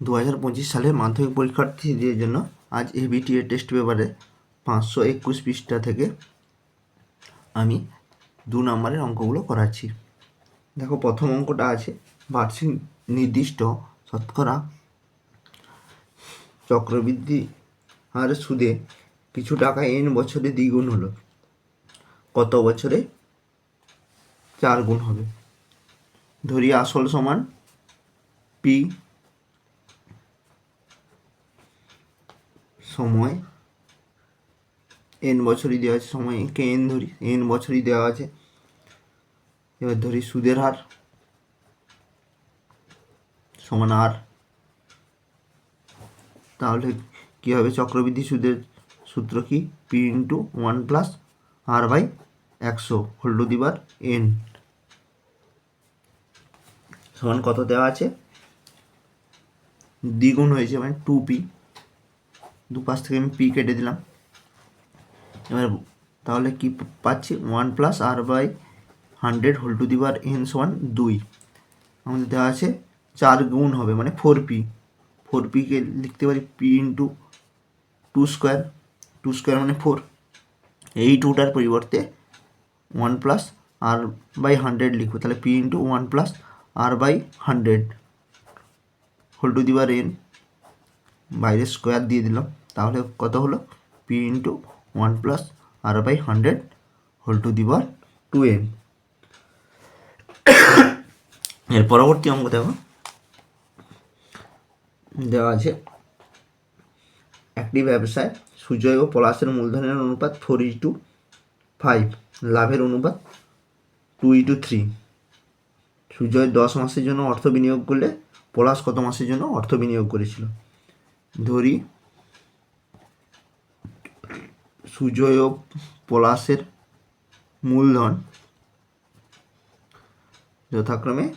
দু হাজার পঁচিশ সালের মাধ্যমিক পরীক্ষার্থীদের জন্য আজ এবিটিএ টেস্ট পেপারে পাঁচশো একুশ পৃষ্ঠা থেকে আমি দু নম্বরের অঙ্কগুলো করাচ্ছি। দেখো, প্রথম অঙ্কটা আছে, বার্ষিক নির্দিষ্ট শতকরা চক্রবৃদ্ধি আর সুদে কিছু টাকা এন বছরে দ্বিগুণ হলো। কত বছরে চার গুণ হবে? ধরি আসল সমান পি সময় এন বছরই দেওয়া আছে সময় কে এন ধরি এন বছরই দেওয়া আছে। এবার ধরি সুদের হার, সমান আর তাহলে কী হবে? চক্রবৃদ্ধি সুদের সূত্র কি? P into one plus R by একশো whole to the power N সমান কত দেওয়া আছে? দ্বিগুণ হয়েছে মানে টু পি দু পাশ থেকে আমি পি কেটে দিলাম। এবার তাহলে কি পাচ্ছি? One plus R by hundred whole to the power N সমান দুই। আমাদের দেওয়া আছে চার গুণ হবে মানে ফোর পি। ফোর পিকে লিখতে পারি P into two square. Two square মানে ফোর। এই টুটার পরিবর্তে one plus R by hundred লিখব। তাহলে P into one plus R by hundred whole to the power N বাইরে স্কোয়ার দিয়ে দিলাম। তাহলে কত হলো? P into one plus R by hundred whole to the power two M এর পরবর্তী অঙ্ক দেখো। দেওয়া আছে, একটি ব্যবসায় সুজয় ও পলাশের মূলধনের অনুপাত ফোর ই টু ফাইভ লাভের অনুপাত two is to three Sujay দশ মাসের জন্য অর্থ বিনিয়োগ করলে, পলাশ কত মাসের জন্য অর্থ বিনিয়োগ করেছিল? ধরি সুজয় পলাশের মূলধন। যথাক্রমে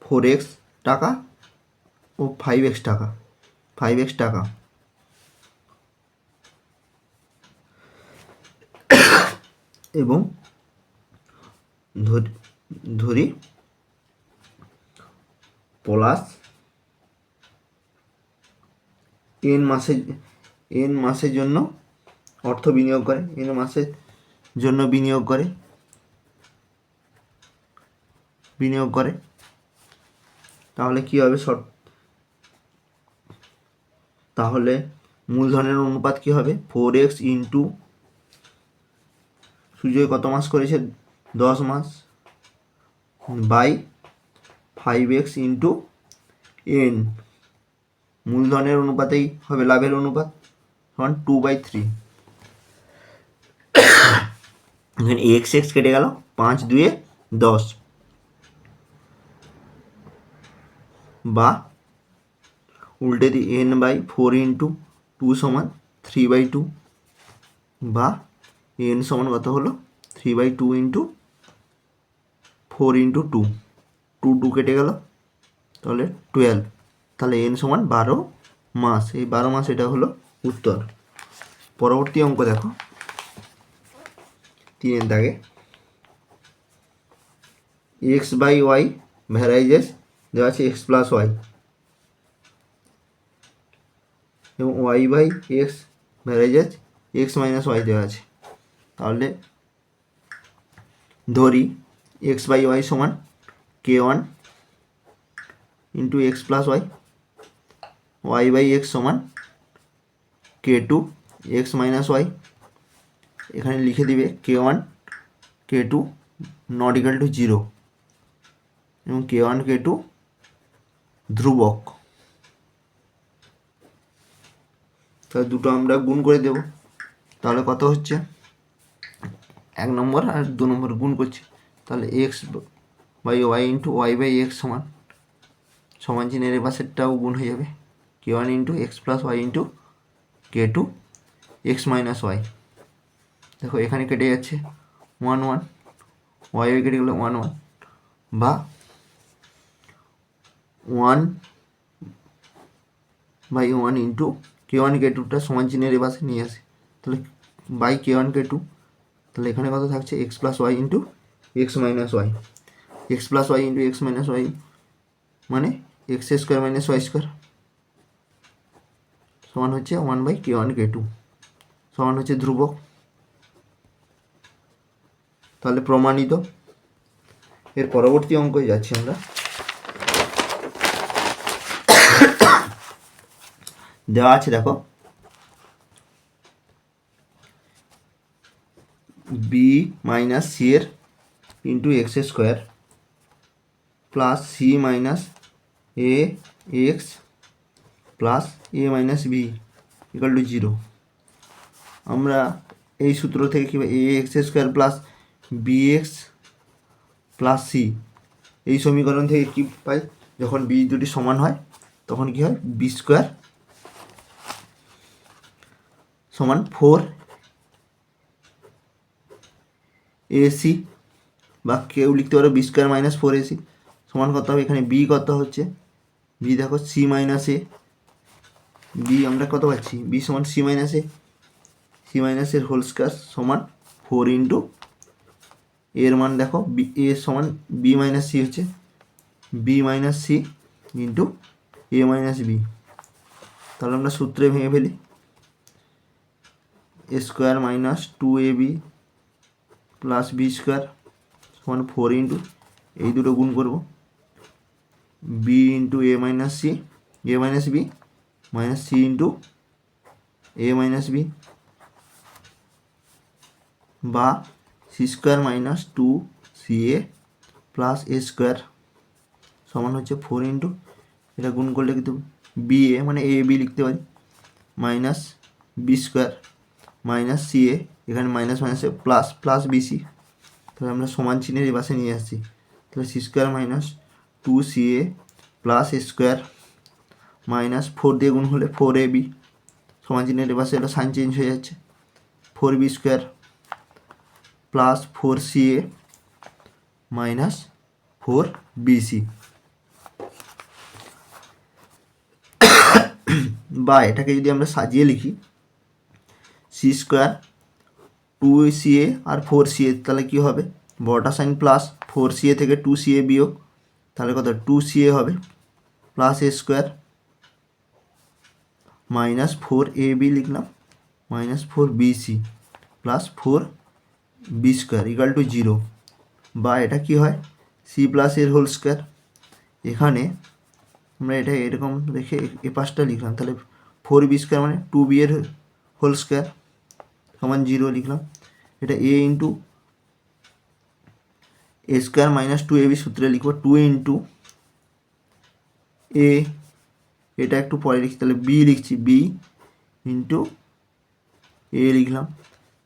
ফোর এক্স টাকা ও ফাইভ এক্স টাকা। ফাইভ এক্স টাকা। এবং ধরি- পলাশ এন মাসের এন মাসের জন্য অর্থ বিনিয়োগ করে, এন মাসের জন্য বিনিয়োগ করে বিনিয়োগ করে। তাহলে কী হবে শর্ট তাহলে মূলধনের অনুপাত কী হবে? ফোর এক্স ইন্টু সুজয় কত মাস করেছে? দশ মাস by five X into N. মূলধনের অনুপাতেই হবে, লাভের অনুপাত সমান টু বাই থ্রি এখানে এক্স এক্স কেটে গেল, পাঁচ দুয়ে দশ। বা উল্টে দিই N by four into two সমান থ্রি বাই টু বা এন সমান কত হলো? Three by two into four into two two two কেটে গেল, তাহলে টুয়েলভ তাহলে এন সমান বারো মাস। এই বারো মাস এটা হলো উত্তর। পরবর্তী অঙ্ক দেখো। তিনের দাগে। এক্স বাই ওয়াই ভ্যারাইজেস দেওয়া আছে এক্স প্লাস ওয়াই এবং Y by X varies as X minus Y দেওয়া আছে। তাহলে ধরি এক্স বাই ওয়াই সমান K one into X plus Y Y by X সমান K two X minus Y এখানে লিখে দিবে K one K two not equal to zero এবং কে ওয়ান কে টু ধ্রুবক। তাহলে দুটো আমরা গুণ করে দেব। তাহলে কত হচ্ছে? এক নম্বর আর দু নম্বর গুণ করছি। তাহলে X by Y into Y by X সমান সমান চিহ্নের এ পাশেরটাও গুণ হয়ে যাবে। K one into X plus Y into K two X minus Y দেখো, এখানে কেটে যাচ্ছে। ওয়ান ওয়ান ওয়াই ওয়াই কেটে গেলে ওয়ান ওয়ান বা one by one into K one K টুটা সমান চিহ্নের এ পাশে নিয়ে আসে। তাহলে by K one K two তাহলে এখানে কত থাকছে? X plus Y into X minus Y X plus Y into X minus Y মানে X square minus Y square সমান হচ্ছে one by K one K two সমান হচ্ছে ধ্রুবক। তাহলে প্রমাণিত। এর পরবর্তী অঙ্কে যাচ্ছি আমরা। দেওয়া আছে, দেখো। বি মাইনাস সি এর into X square plus C minus A X plus A minus B equal to zero আমরা এই সূত্র থেকে কী A X square plus B X plus C এই সমীকরণ থেকে কী পাই? যখন বি দুটি সমান হয়, তখন কী হয়? বি স্কোয়ার সমান ফোর এসি বা কেউ লিখতে পারো B square minus four AC সমান কত হবে? এখানে বি কত হচ্ছে? বি দেখো সি মাইনাস এ বি আমরা কত পাচ্ছি? বি সমান C minus A C minus এর হোল স্কোয়ার সমান ফোর ইন্টু এর মান দেখো বি এ সমান বি মাইনাস সি হচ্ছে B minus C into A minus B তাহলে আমরা সূত্রে ভেঙে ফেলি। A square minus two A B plus B square সমান ফোর ইন্টু এই দুটো গুণ করব। B into A minus C A minus B minus C into A minus B বা C square minus two C A plus A square সমান হচ্ছে four into. এটা গুণ করলে কিন্তু বি এ মানে এ, বি লিখতে পারি। Minus B square minus C A, এখানে মাইনাস মাইনাসে প্লাস প্লাস বিসি তাহলে আমরা সমান চিহ্নের এই পাশে নিয়ে আসছি। তাহলে C square minus two C A plus A square minus four দিয়ে গুণ হলে ফোর এ বি সমান চিহ্নের পাশে এটা সাইন চেঞ্জ হয়ে যাচ্ছে। Four B square plus four C A minus four BC বা এটাকে যদি আমরা সাজিয়ে লিখি C square two C A R four C এ তাহলে কী হবে? বড়টা sign plus four C A থেকে টু সি এ বিয়োগ, তাহলে কত? টু সি এ হবে। Plus A square minus four A B লিখলাম minus four B C plus four B square equal to zero বা এটা কি হয়? সি প্লাস এর হোল স্কোয়ার এখানে আমরা এটা এরকম রেখে এ পাশটা লিখলাম, তাহলে ফোর বি স্কোয়ার মানে টু বি এর হোল স্কোয়ার সমান জিরো লিখলাম। এটা A into A square minus two A B সূত্রে লিখব টু ইন্টু এ এটা একটু পরে লিখছি, তাহলে বি লিখছি বি ইন্টু এ লিখলাম।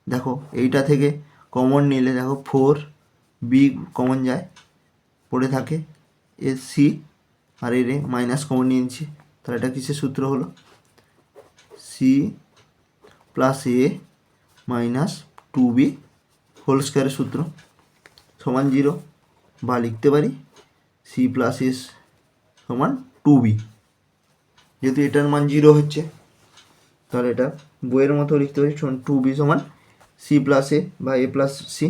দেখো, এইটা থেকে কমন নিলে, দেখো ফোর বি কমন যায়, পড়ে থাকে এ সি আর এর মাইনাস কমন নিয়ে নিচ্ছি। তাহলে এটা কিসের সূত্র হলো? C plus A minus two B whole স্কোয়ারের সূত্র। সমান জিরো বা লিখতে পারি সি প্লাস এস সমান টু বি যেহেতু এটার মান জিরো হচ্ছে, তাহলে এটা বইয়ের মতো লিখতে পারি টু বি সমান সি প্লাস এ বা এ প্লাস সি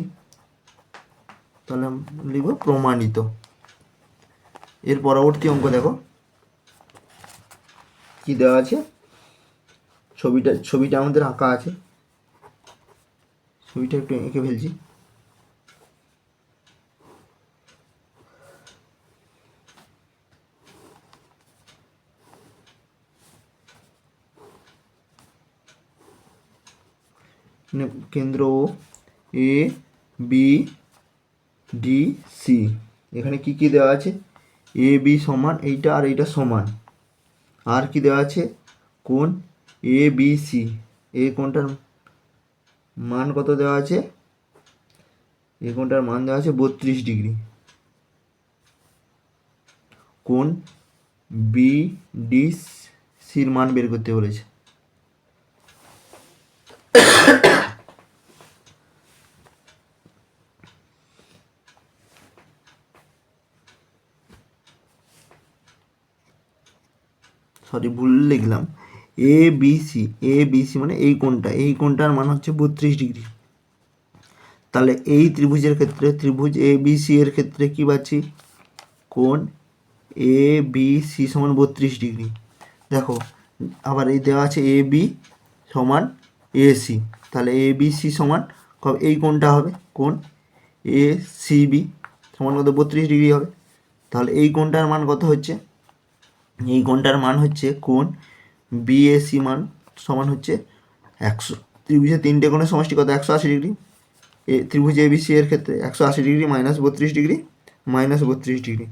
তাহলে লিখব প্রমাণিত। এর পরবর্তী অঙ্ক দেখো। কি দেওয়া আছে? ছবিটা ছবিটা আমাদের আঁকা আছে। ছবিটা একটু এঁকে ফেলছি। কেন্দ্র এ, বি, ডি, সি। এখানে কি কি দেওয়া আছে? এ, বি সমান, এইটা আর এইটা সমান। আর কি দেওয়া আছে? কোন এ, বি, সি। এ কোনটার মান কত দেওয়া আছে? এ কোনটার মান দেওয়া আছে বত্রিশ ডিগ্রি। কোন বি, ডি, সির মান বের করতে বলেছে। সরি, ভুল লিখলাম। A B C A B C মানে এই কোনটা এই কোনটার মান হচ্ছে বত্রিশ ডিগ্রি। তাহলে এই ত্রিভুজের ক্ষেত্রে ত্রিভুজ এ বি সি এর ক্ষেত্রে কি পাচ্ছি? কোণ এ বি সি সমান বত্রিশ ডিগ্রি। দেখো, আবার এই দেওয়া আছে এ বি সমান এ সি তাহলে এ বি সি সমান এই কোণটা হবে কোণ এ সি বি সমান কত? বত্রিশ ডিগ্রি হবে। তাহলে এই কোণটার মান কত হচ্ছে? এই কোণটার মান হচ্ছে কোণ বিএসি মান সমান হচ্ছে একশো। ত্রিভুজের তিনটে কোণের সমষ্টি কত? একশো আশি ডিগ্রি। এ, ত্রিভুজ এবিসি এর ক্ষেত্রে একশো আশি ডিগ্রি মাইনাস বত্রিশ ডিগ্রি মাইনাস বত্রিশ ডিগ্রি।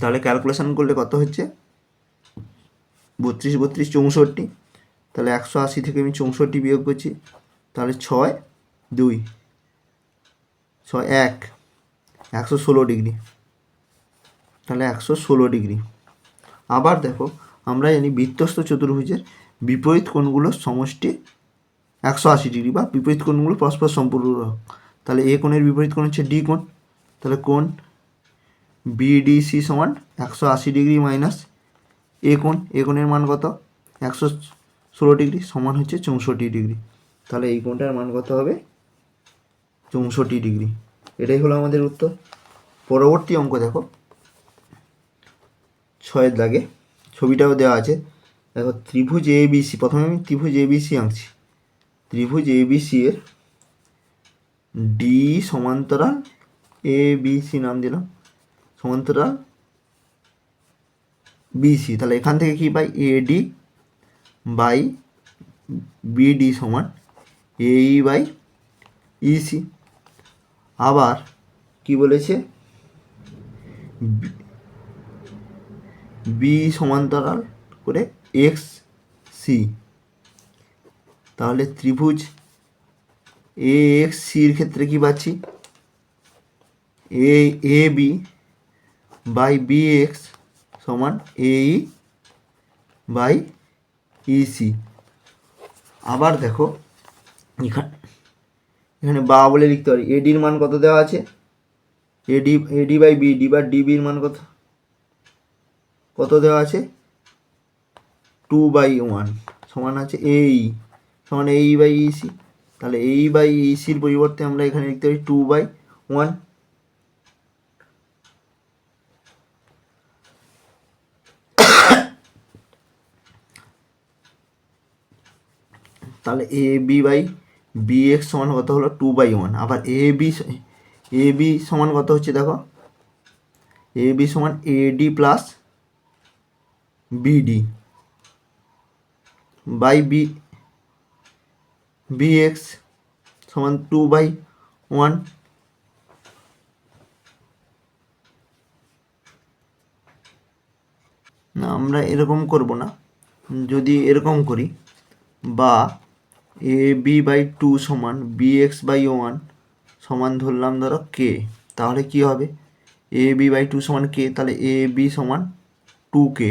তাহলে ক্যালকুলেশন করলে কত হচ্ছে? বত্রিশ বত্রিশ, চৌষট্টি। তাহলে একশো আশি থেকে আমি চৌষট্টি বিয়োগ করছি, তাহলে ছয়, দুই, ছয়, এক, একশো ষোলো ডিগ্রি। তাহলে একশো ষোলো ডিগ্রি। আবার দেখো, আমরা জানি বৃত্তস্থ চতুর্ভুজের বিপরীত কোণগুলোর সমষ্টি একশো আশি ডিগ্রি বা বিপরীত কোণগুলো পরস্পর সম্পূরক তাহলে এ কোণের বিপরীত কোণ হচ্ছে ডি কোণ। তাহলে কোণ বিডিসি সমান একশো আশি ডিগ্রি মাইনাস এ কোণ। এ কোণের মান কত? একশো ষোলো ডিগ্রি সমান হচ্ছে চৌষট্টি ডিগ্রি। তাহলে এই কোণটার মান কত হবে? চৌষট্টি ডিগ্রি। এটাই হলো আমাদের উত্তর। পরবর্তী অঙ্ক দেখো। ছয়ের দাগে ছবিটাও দেওয়া আছে। দেখো, ত্রিভুজ এ বিসি প্রথমে আমি ত্রিভুজ এ বিসি আঁকছি। ত্রিভুজ এ বিসি এর ডি সমান্তরাল এ বিসি নাম দিলাম। সমান্তরাল বিসি। তাহলে এখান থেকে কি পাই? এডি বাই বিডি সমান এই বাই ইসি। আবার কি বলেছে? বি সমান্তরাল করে এক্স সি তাহলে ত্রিভুজ এ এক্স সির ক্ষেত্রে কি পাচ্ছি? A A B by B X সমান এ ই বাই ইসি আবার দেখো, এখানে এখানে বা বলে লিখতে পারি এডির মান কত দেওয়া আছে? এডি এডি বাই বিডি বা ডিবির মান কত? কত দেওয়া আছে? টু বাই ওয়ান সমান আছে এই সমান এই বাই ইসি তাহলে এই বাই ইসির পরিবর্তে আমরা এখানে লিখতে পারি টু বাই ওয়ান তাহলে A B by B X সমান কত হলো? টু বাই ওয়ান আবার এ বি এ বি সমান কত হচ্ছে দেখো? এ বি সমান A D plus BD by B B X সমান টু বাই ওয়ান না, আমরা এরকম করব না। যদি এরকম করি, বা এ বি বাই টু সমান বি এক্স বাই ওয়ান সমান ধরলাম ধরো কে তাহলে কি হবে? এ বি বাই টু সমান কে তাহলে এ বি সমান টু কে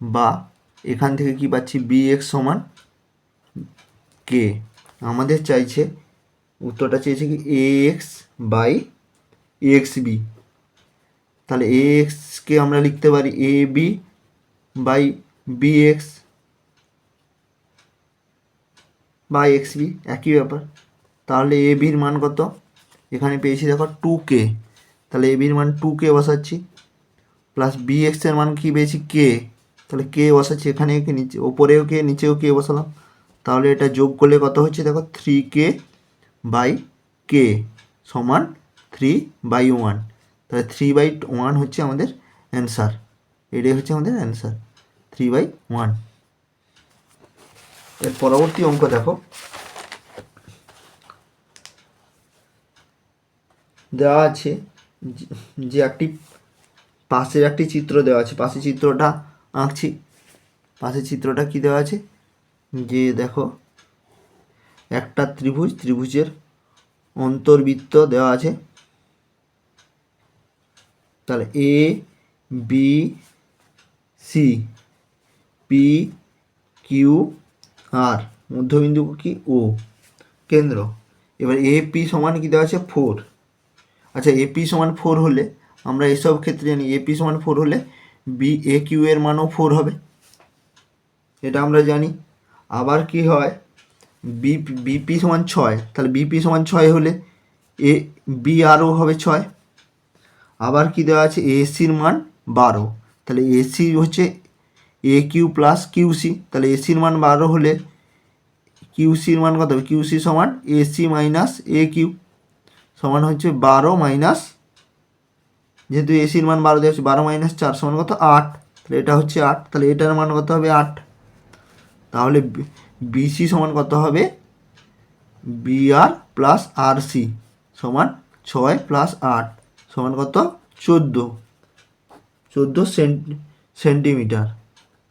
বা এখান থেকে কি পাচ্ছি? বি এক্স সমান কে আমাদের চাইছে, উত্তরটা চেয়েছে কি A X by X B তাহলে এ এক্সকে আমরা লিখতে পারি? A B by B X by X B একই ব্যাপার। তাহলে এ বির মান কত? এখানে পেয়েছি দেখো টু কে তাহলে এ বির মান টু কে বসাচ্ছি। প্লাস বি এক্সের মান কী পেয়েছি? কে তাহলে কে বসাচ্ছি এখানে কে নিচে, ওপরেও কে, নিচেও কে বসালাম? তাহলে এটা যোগ করলে কত হচ্ছে? দেখো থ্রি কে বাই কে সমান থ্রি বাই ওয়ান তাহলে থ্রি বাই ওয়ান হচ্ছে আমাদের অ্যান্সার এটাই হচ্ছে আমাদের অ্যান্সার থ্রি বাই ওয়ানের পরবর্তী অঙ্ক দেখো। দেওয়া আছে যে- একটি পাশের একটি চিত্র দেওয়া আছে। পাশের চিত্রটা আঁকছি। পাশের চিত্রটা কি দেওয়া আছে? যে দেখো, একটা ত্রিভুজ, ত্রিভুজের অন্তর্বৃত্ত দেওয়া আছে। তাহলে A B C P Q R মধ্যবিন্দু কি? ও কেন্দ্র। এবার এ পি সমান কি দেওয়া আছে? ফোর আচ্ছা এপি সমান ফোর হলে আমরা এসব ক্ষেত্রে জানি এপি সমান ফোর হলে বি এ কিউ এর মানও ফোর হবে। এটা আমরা জানি। আবার কি হয়? বি বিপি সমান ছয়। তাহলে বিপি সমান ছয় হলে এ বি আরও হবে ছয়। আবার কি দেওয়া আছে? এসির মান বারো। তাহলে এসি হচ্ছে এ কিউ প্লাস কিউসি তাহলে এসির মান বারো হলে কিউসির মান কত হবে? কিউসি সমান এসি মাইনাস এ কিউ সমান হচ্ছে বারো মাইনাস যেহেতু এসির মান বারো দেওয়া হচ্ছে বারো মাইনাস চার সমান কত? আট। তাহলে এটা হচ্ছে আট। তাহলে এটার মান কত হবে? আট। তাহলে বিসি সমান কত হবে? বিআর প্লাস আর সি সমান ছয় প্লাস আট সমান কত? চোদ্দ। চোদ্দ সেন্টিমিটার।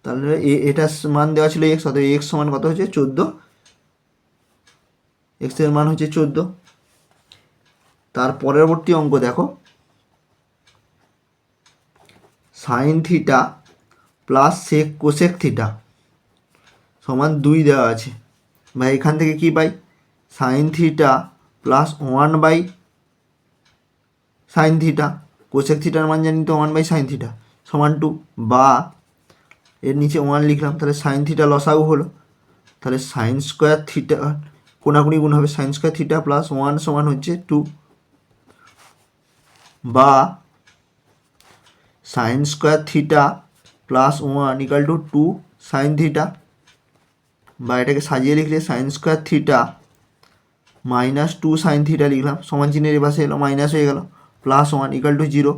তাহলে এটার মান দেওয়া ছিল এক্স অতএব এক্স সমান কত হচ্ছে? চোদ্দ। এক্সের মান হচ্ছে চোদ্দ। তার পরবর্তী অঙ্ক দেখো। Sine theta plus sec cosec theta সমান দুই দেওয়া আছে। বা এখান থেকে কি পাই? Sine theta plus one by sine theta cosec থিটার মান জানি তো ওয়ান বাই সাইন থিটা সমান টু বা এর নিচে ওয়ান লিখলাম, তাহলে সাইন থিটা লসাগু হলো। তাহলে সাইন স্কোয়ার থিটা কোনাকুনি গুণ হবে। Sine square theta plus one সমান হচ্ছে টু বা sine square theta plus one equal to two sine theta বা এটাকে সাজিয়ে লিখলে sine square theta minus two sine theta লিখলাম। সমান চিহ্নের এপাশে এলো মাইনাস হয়ে গেল plus one equal to zero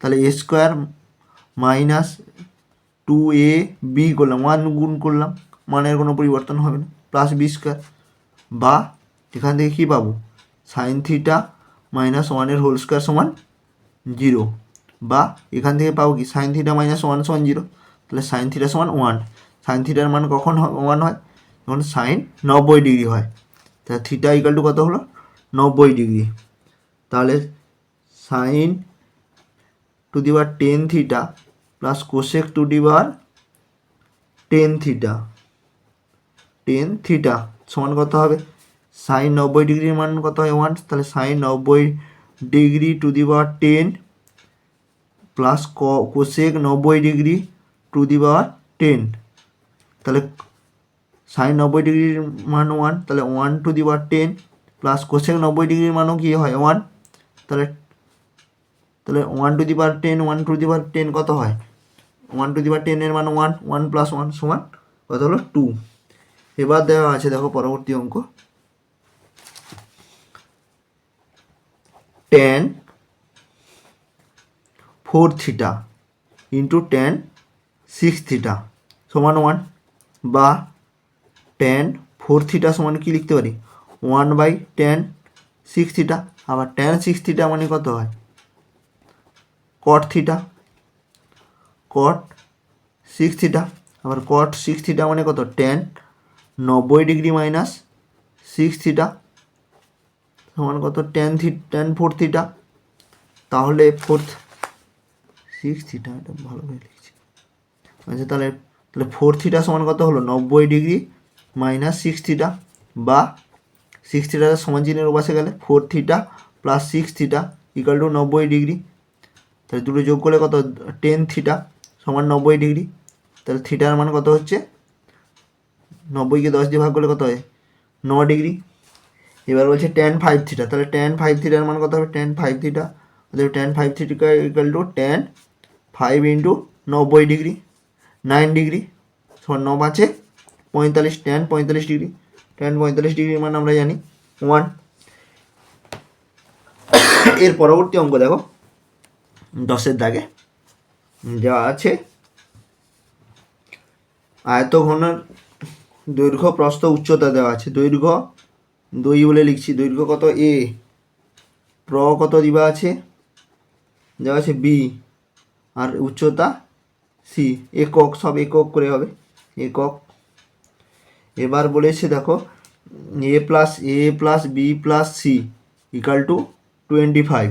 তাহলে A square minus two A B করলাম ওয়ান গুণ করলাম, মানের কোনো পরিবর্তন হবে না প্লাস বি স্কোয়ার বা এখান থেকে কী পাবো? সাইন থিটা মাইনাস ওয়ানের হোল স্কোয়ার সমান জিরো বা এখান থেকে পাবো কি? সাইন থিটা মাইনাস ওয়ান সমান জিরো তাহলে সাইন থিটা সমান ওয়ান সাইন থিটার মান কখন ওয়ান হয়? যখন সাইন নব্বই ডিগ্রি হয়। তাহলে থিটা ইকাল টু কত হলো? নব্বই ডিগ্রি তাহলে sine to the power ten theta plus cosec to the power ten theta ten theta সমান কত হবে? সাইন নব্বই ডিগ্রির মান কত হয়? ওয়ান তাহলে সাইন নব্বই degree to the power ten plus cosec নব্বই degree to the power ten তাহলে সাইন নব্বই ডিগ্রির মান ওয়ান তাহলে one to the power ten plus cosec নব্বই ডিগ্রির মানও কী হয় ওয়ান তাহলে তাহলে one to the power ten one to the power ten কত হয়? ওয়ান টু দি পাওয়ার টেনের মান ওয়ান ওয়ান প্লাস ওয়ান সমান কত হলো? টু এবার দেওয়া আছে, দেখো পরবর্তী অঙ্ক। Tan four theta into tan six theta সমান ওয়ান বা টেন ফোর থিটা সমান কি লিখতে পারি? One by tan six theta আবার টেন সিক্স থিটা মানে কত হয়? Cot theta cot six theta আবার কট সিক্স থিটা মানে কত? টেন নব্বই ডিগ্রি মাইনাস সিক্স থিটা সমান কত? টেন থি টেন ফোর থিটা তাহলে ফোর্থ সিক্স থিটা এটা ভালোভাবে লিখছি। আচ্ছা তাহলে তাহলে ফোর থিটা সমান কত হলো? নব্বই ডিগ্রি মাইনাস সিক্স থিটা বা সিক্স থিটা সমান চিহ্নের ওপাশে গেলে four theta plus six theta equal to নব্বই ডিগ্রি তাহলে দুটো যোগ করলে কত? টেন থিটা সমান নব্বই ডিগ্রি তাহলে থিটার মান কত হচ্ছে? নব্বইকে দশ দিয়ে ভাগ করলে কত হয়? ন ডিগ্রি এবার বলছে টেন ফাইভ থিটা তাহলে টেন ফাইভ থিটার মান কত হবে? টেন ফাইভ থিটা অতএব tan five theta equal to tan five into নব্বই ডিগ্রি নাইন ডিগ্রি ন পাঁচে পঁয়তাল্লিশ টেন পঁয়তাল্লিশ ডিগ্রি টেন পঁয়তাল্লিশ ডিগ্রির মান আমরা জানি ওয়ানের পরবর্তী অঙ্ক দেখো, দশের দাগে যা আছে আয়তঘনের দৈর্ঘ্য প্রস্থ উচ্চতা দেওয়া আছে, দৈর্ঘ্য দই বলে লিখছি, দৈর্ঘ্য কত এ প্র কত দিবা আছে? দেওয়া আছে বি আর উচ্চতা সি। একক, সব একক করে হবে। একক। এবার বলেছে দেখো, A plus A plus, B plus, C equal to twenty five.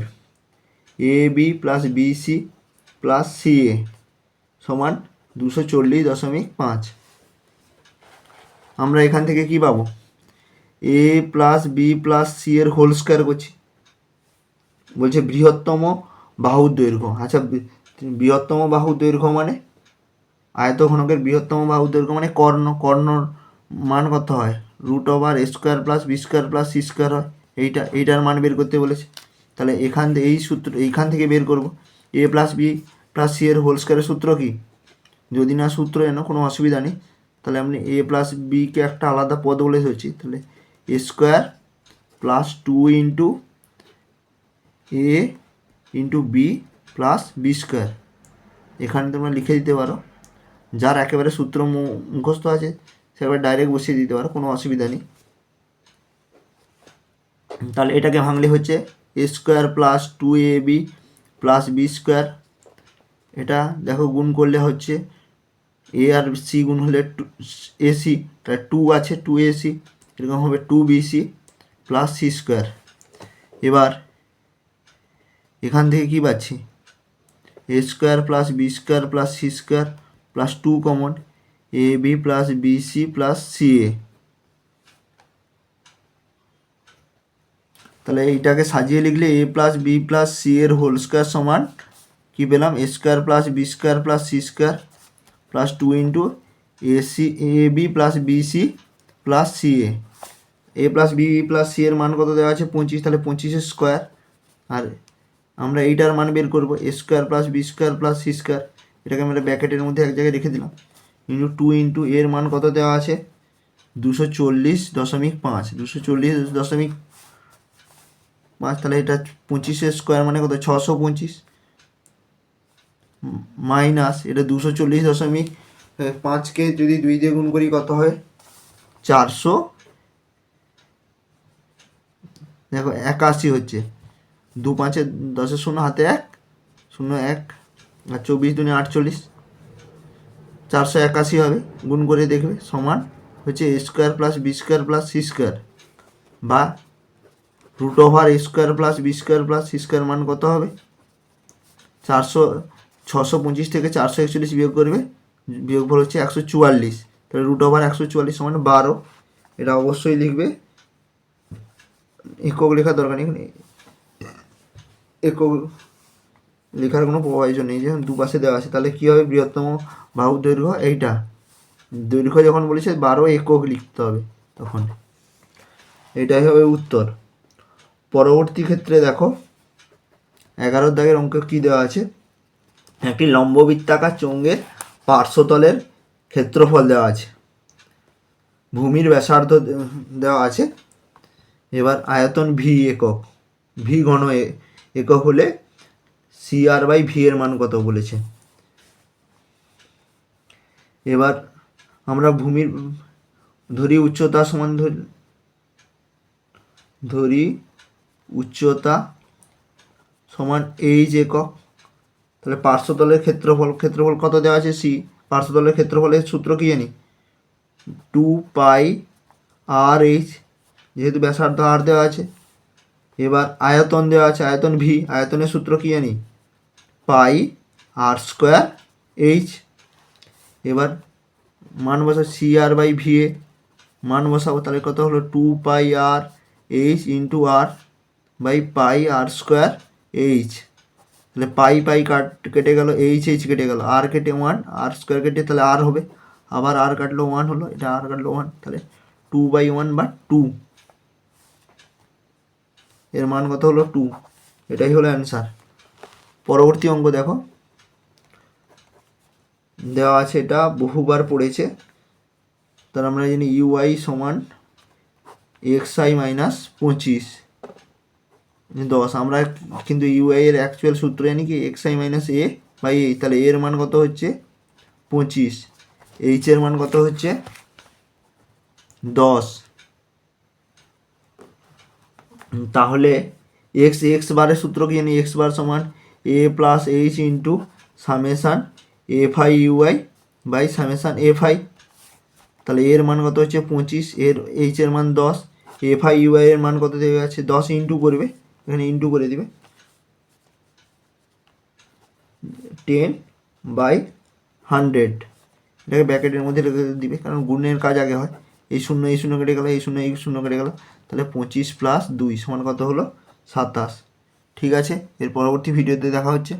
A, B plus, B, C plus, C, A সমান দুশো চল্লিশ দশমিক পাঁচ। আমরা এখান থেকে কি পাবো? A plus, B plus, C এর হোল স্কোয়ার করছি। বলছে বৃহত্তম বাহুর দৈর্ঘ্য। আচ্ছা বৃহত্তম বাহুর দৈর্ঘ্য মানে? আয়ত ঘনকের বৃহত্তম বাহুর দৈর্ঘ্য মানে কর্ণ। কর্ণর মান কত হয়? Root over square plus B square plus C square হয়। এইটা, এইটার মান বের করতে বলেছে। তাহলে এখান থেকে এই সূত্র, এইখান থেকে বের করব। A plus B plus C এর হোল স্কোয়ারের সূত্র কি? যদি না সূত্র এনো, কোনো অসুবিধা নেই। তাহলে আপনি এ প্লাস বিকে একটা আলাদা পদ বলে ধরছি। তাহলে A square plus two into A into B plus B square এখানে তোমরা লিখে দিতে পারো। যার একেবারে সূত্র মুখস্থ আছে, সে এবার ডাইরেক্ট বসিয়ে দিতে পারো, কোনো অসুবিধা নেই। তাহলে এটাকে ভাঙলে হচ্ছে A square plus two A B plus B square এটা দেখো গুণ করলে হচ্ছে এ আর সি গুণ হলে টু এসি তাহলে টু আছে টু এসি এরকম হবে two B C plus C square এবার এখান থেকে কি পাচ্ছি? A square plus B square plus C square plus two common A B plus B C plus C A তাহলে এইটাকে সাজিয়ে লিখলে A plus B plus C এর হোল স্কোয়ার সমান কি পেলাম? A square plus B square plus C square plus two into A C A B plus B C plus C A A plus B plus C এর মান কত দেওয়া আছে? পঁচিশ। তাহলে পঁচিশের স্কোয়ার আর আমরা এইটার মান বের করব A square plus B square plus C square এটাকে আমরা ব্যাকেটের মধ্যে এক জায়গায় রেখে দিলাম। ইন্টু টু ইন্টু এর মান কত দেওয়া আছে? দুশো চল্লিশ দশমিক পাঁচ। দুশো চল্লিশ দশমিক পাঁচ, তাহলে এটা পঁচিশের স্কোয়ার মানে কত? ছশো পঁচিশ। মাইনাস এটা দুশো চল্লিশ দশমিক পাঁচকে যদি দুই দিয়ে গুণ করি কত হয়? চারশো। দেখো, একাশি হচ্ছে। দু পাঁচে দশের শূন্য, হাতে এক, শূন্য এক, আর চব্বিশ দুনে আটচল্লিশ। চারশো একাশি হবে, গুণ করে দেখবে, সমান হচ্ছে A square plus B square plus C square. বা root over A square plus B square plus C square মান কত হবে? চারশো, ছশো পঁচিশ থেকে চারশো একচল্লিশ বিয়োগ করবে, বিয়োগফল হচ্ছে একশো চুয়াল্লিশ। তাহলে রুট ওভার একশো চুয়াল্লিশ সমান বারো। এটা অবশ্যই লিখবে, একক লেখার দরকার নেই একক লেখার কোনো প্রয়োজন নেই যেমন দুপাশে দেওয়া আছে। তাহলে কী হবে? বৃহত্তম বাহুর দৈর্ঘ্য এইটা। দৈর্ঘ্য যখন বলেছে বারো একক লিখতে হবে তখন। এটাই হবে উত্তর। পরবর্তী ক্ষেত্রে দেখো এগারোর দাগের অঙ্ক কী দেওয়া আছে? একটি লম্ববৃত্তাকার চোঙের পার্শ্বতলের ক্ষেত্রফল দেওয়া আছে। ভূমির ব্যাসার্ধ দেওয়া আছে। এবার আয়তন ভি একক। ভি ঘন একক হলে সি আর বাই ভি এর মান কত বলেছে? এবার আমরা ভূমির, ধরি উচ্চতা সমান ধরি ধরি উচ্চতা সমান এইচ একক। তাহলে পার্শ্বতলের ক্ষেত্রফল ক্ষেত্রফল কত দেওয়া আছে সি পার্শ্বতলের ক্ষেত্রফলের সূত্র কি জানি? টু পাই আর এইচ যেহেতু ব্যাসার্ধ আর দেওয়া আছে। এবার আয়তন দেওয়া আছে, আয়তন ভি আয়তনের সূত্র কি জানি? পাই আর স্কোয়ার এইচ এবার মান বসা সি আর বাই ভি এ মান বসাবো, তাহলে কত হলো? Two pi R H into R by pi R square H তাহলে পাই পাই কাট, কেটে গেল এইচ এইচ কেটে গেল আর কেটে ওয়ান আর স্কোয়ার কেটে, তাহলে আর হবে। আবার আর কাটলো ওয়ান হলো, এটা আর কাটলো ওয়ান তাহলে টু বাই ওয়ান বা টু এর মান কত হলো টু এটাই হলো অ্যান্সার পরবর্তী অঙ্ক দেখো। দেওয়া আছে এটা, বহুবার পড়েছে। তার আমরা জানি ইউআই সমান এক্স আই মাইনাস পঁচিশ। দশ, আমরা কিন্তু ইউআই এর অ্যাকচুয়াল সূত্র জানি কি X I minus A by এই তাহলে এর মান কত হচ্ছে? পঁচিশ। এইচ এর মান কত হচ্ছে? দশ। তাহলে এক্স এক্স বারের সূত্র কি জানি? এক্স বার সমান A plus H into summation F I U I by summation F I তাহলে এর মান কত হচ্ছে? পঁচিশ। এর এইচ এর মান দশ। এফ আই ইউআই এর মান কত দেওয়া আছে দশ ইন্টু করবে। এখানে ইন্টু করে দিবে। টেন বাই হান্ড্রেড এটাকে ব্যাকেটের মধ্যে রেখে দিবে, কারণ গুণের কাজ আগে হয়। এই শূন্য এই শূন্য কেটে গেলো এই শূন্য এই শূন্য কেটে গেলো। তাহলে পঁচিশ প্লাস দুই সমান কত হলো? সাতাশ। ঠিক আছে? এর পরবর্তী ভিডিওতে দেখা হচ্ছে।